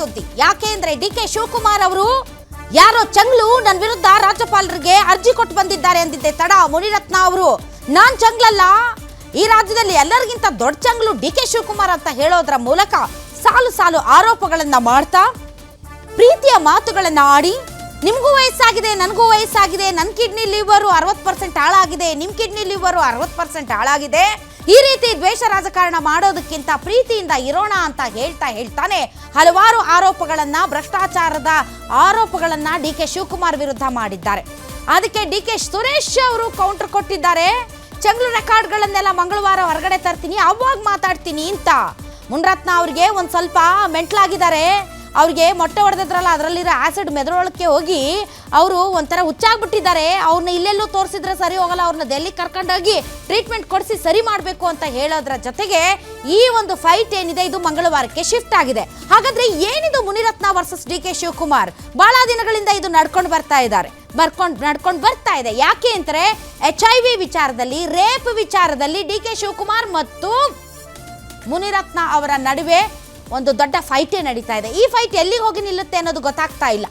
ಸುದ್ದಿ. ಯಾಕೆ ಅಂದ್ರೆ ಡಿ ಕೆ ಶಿವಕುಮಾರ್ ಅವರು, ಯಾರೋ ಚಂಗ್ಲು ನನ್ನ ವಿರುದ್ಧ ರಾಜ್ಯಪಾಲರಿಗೆ ಅರ್ಜಿ ಕೊಟ್ಟು ಬಂದಿದ್ದಾರೆ ಅಂದಿದ್ದೆ. ತಡ, ಮುನಿರತ್ನ ಅವರು, ನಾನ್ ಚಂಗ್ಲಲ್ಲ? ಈ ರಾಜ್ಯದಲ್ಲಿ ಎಲ್ಲರಿಗಿಂತ ದೊಡ್ಡ ಚಂಗ್ಲು ಡಿ ಕೆ ಶಿವಕುಮಾರ್ ಅಂತ ಹೇಳೋದ್ರ ಮೂಲಕ ಸಾಲು ಸಾಲು ಆರೋಪಗಳನ್ನ ಮಾಡ್ತಾ, ಪ್ರೀತಿಯ ಮಾತುಗಳನ್ನ ಆಡಿ, ನಿಮಗೂ ವಯಸ್ಸಾಗಿದೆ, ನನಗೂ ವಯಸ್ಸಾಗಿದೆ ನನ್ನ ಕಿಡ್ನಿ ಲಿವರು ಅರವತ್ತು ಪರ್ಸೆಂಟ್ ಹಾಳಾಗಿದೆ ನಿಮ್ಮ ಕಿಡ್ನಿ ಲಿವರು ಅರವತ್ತು ಪರ್ಸೆಂಟ್ ಹಾಳಾಗಿದೆ. ಈ ರೀತಿ ದ್ವೇಷ ರಾಜಕಾರಣ ಮಾಡೋದಕ್ಕಿಂತ ಪ್ರೀತಿಯಿಂದ ಇರೋಣ ಅಂತ ಹೇಳ್ತಾ ಹೇಳ್ತಾನೆ. ಹಲವಾರು ಆರೋಪಗಳನ್ನ, ಭ್ರಷ್ಟಾಚಾರದ ಆರೋಪಗಳನ್ನ ಡಿ ಕೆ ಶಿವಕುಮಾರ್ ವಿರುದ್ಧ ಮಾಡಿದ್ದಾರೆ. ಅದಕ್ಕೆ ಡಿ ಕೆ ಸುರೇಶ್ ಅವರು ಕೌಂಟರ್ ಕೊಟ್ಟಿದ್ದಾರೆ. ಚಂಗ್ಲು ರೆಕಾರ್ಡ್ಗಳನ್ನೆಲ್ಲ ಮಂಗಳವಾರ ಹೊರಗಡೆ ತರ್ತೀನಿ, ಅವಾಗ ಮಾತಾಡ್ತೀನಿ ಅಂತ. ಮುನ್ರತ್ನ ಅವ್ರಿಗೆ ಒಂದು ಸ್ವಲ್ಪ ಮೆಂಟ್ಲಾಗಿದ್ದಾರೆ. ಅವ್ರಿಗೆ ಮೊಟ್ಟೆ ಹೊಡೆದಿದ್ರಲ್ಲ ಅದರಲ್ಲಿರೋ ಆ್ಯಸಿಡ್ ಮೆದುಳೊಳಕ್ಕೆ ಹೋಗಿ ಅವರು ಒಂಥರ ಹುಚ್ಚಾಗ್ಬಿಟ್ಟಿದ್ದಾರೆ. ಅವ್ರನ್ನ ಇಲ್ಲೆಲ್ಲೂ ತೋರಿಸಿದ್ರೆ ಸರಿ ಹೋಗಲ್ಲ ಅವ್ರನ್ನ ಡೆಲ್ಲಿ ಕರ್ಕೊಂಡೋಗಿ ಟ್ರೀಟ್ಮೆಂಟ್ ಕೊಡಿಸಿ ಸರಿ ಮಾಡಬೇಕು ಅಂತ ಹೇಳೋದ್ರ ಜೊತೆಗೆ ಈ ಒಂದು ಫೈಟ್ ಏನಿದೆ, ಇದು ಮಂಗಳವಾರಕ್ಕೆ ಶಿಫ್ಟ್ ಆಗಿದೆ. ಹಾಗಾದ್ರೆ ಏನಿದು Munirathna versus D K Shivakumar? ಬಹಳ ದಿನಗಳಿಂದ ಇದು ನಡ್ಕೊಂಡು ಬರ್ತಾ ಇದ್ದಾರೆ. ಬರ್ಕೊಂಡು, ನಡ್ಕೊಂಡು ಬರ್ತಾ ಇದೆ. ಯಾಕೆ ಅಂದರೆ ಎಚ್ ಐ ವಿ ವಿಚಾರದಲ್ಲಿ ರೇಪ್ ವಿಚಾರದಲ್ಲಿ ಡಿ ಕೆ ಶಿವಕುಮಾರ್ ಮತ್ತು ಮುನಿರತ್ನ ಅವರ ನಡುವೆ ಒಂದು ದೊಡ್ಡ ಫೈಟೇ ನಡೀತಾ ಇದೆ. ಈ ಫೈಟ್ ಎಲ್ಲಿಗೆ ಹೋಗಿ ನಿಲ್ಲುತ್ತೆ ಅನ್ನೋದು ಗೊತ್ತಾಗ್ತಾ ಇಲ್ಲ.